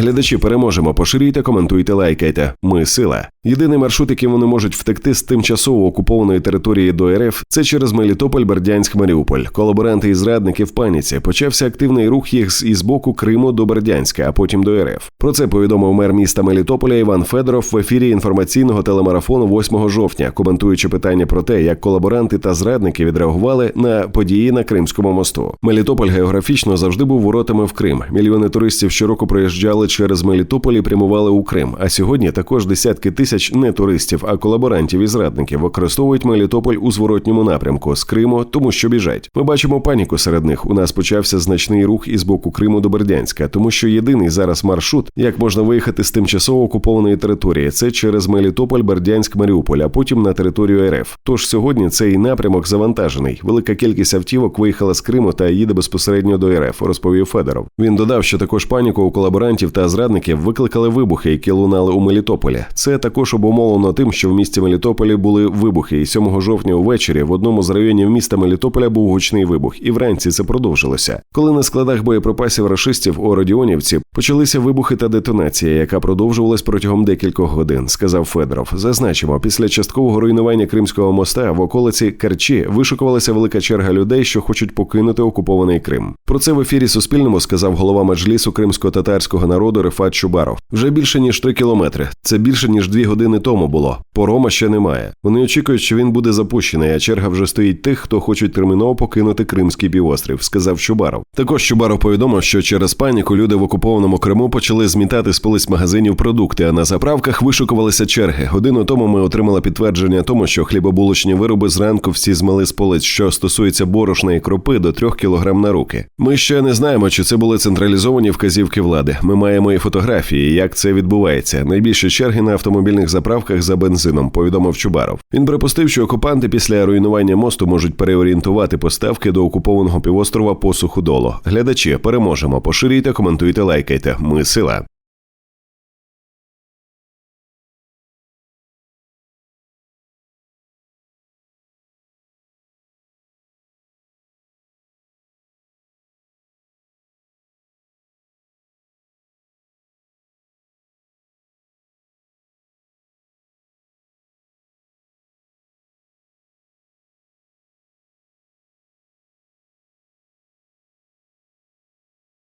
Глядачі переможемо. Поширюйте, коментуйте, лайкайте. Ми сила. Єдиний маршрут, яким вони можуть втекти з тимчасово окупованої території до РФ, це через Мелітополь, Бердянськ, Маріуполь. Колаборанти і зрадники в паніці. Почався активний рух їх із боку Криму до Бердянська, а потім до РФ. Про це повідомив мер міста Мелітополя Іван Федоров в ефірі інформаційного телемарафону 8 жовтня, коментуючи питання про те, як колаборанти та зрадники відреагували на події на Кримському мосту. Мелітополь географічно завжди був воротами в Крим. Мільйони туристів щороку проїжджали через Мелітополь і прямували у Крим. А сьогодні також десятки тисяч не туристів, а колаборантів і зрадників використовують Мелітополь у зворотньому напрямку з Криму, тому що біжать. Ми бачимо паніку серед них. У нас почався значний рух із боку Криму до Бердянська, тому що єдиний зараз маршрут, як можна виїхати з тимчасово окупованої території, це через Мелітополь, Бердянськ, Маріуполь, а потім на територію РФ. Тож сьогодні цей напрямок завантажений. Велика кількість автівок виїхала з Криму та їде безпосередньо до РФ, розповів Федоров. Він додав, що також паніку у колаборантів та зрадників викликали вибухи, які лунали у Мелітополі. Це також обумовлено тим, що в місті Мелітополі були вибухи, і 7 жовтня увечері в одному з районів міста Мелітополя був гучний вибух, і вранці це продовжилося. Коли на складах боєприпасів рашистів у Родіонівці почалися вибухи та детонація, яка продовжувалась протягом декількох годин, сказав Федоров. Зазначимо, після часткового руйнування Кримського моста в околиці Керчі вишукувалася велика черга людей, що хочуть покинути окупований Крим. Про це в ефірі Суспільному сказав голова меджлісу кримсько-татарського народу Рифат Чубаров. Вже більше ніж три кілометри. Це більше ніж дві години тому було. Порома ще немає. Вони очікують, що він буде запущений, а черга вже стоїть тих, хто хочуть терміново покинути Кримський півострів, сказав Чубаров. Також Чубаров повідомив, що через паніку люди в окупованому Криму почали змітати з полиць магазинів продукти, а на заправках вишукувалися черги. Годину тому ми отримали підтвердження тому, що хлібобулочні вироби зранку всі змали з полиць, що стосується борошна і кропи до трьох кілограм на руки. Ми ще не знаємо, чи це були централізовані вказівки влади. Ми маємо і фотографії, як це відбувається. Найбільші черги на автомобільних заправках за бензином, повідомив Чубаров. Він припустив, що окупанти після руйнування мосту можуть переорієнтувати поставки до окупованого півострова по суходолу. Глядачі, переможемо. Поширюйте, коментуйте, лайкайте. Ми сила.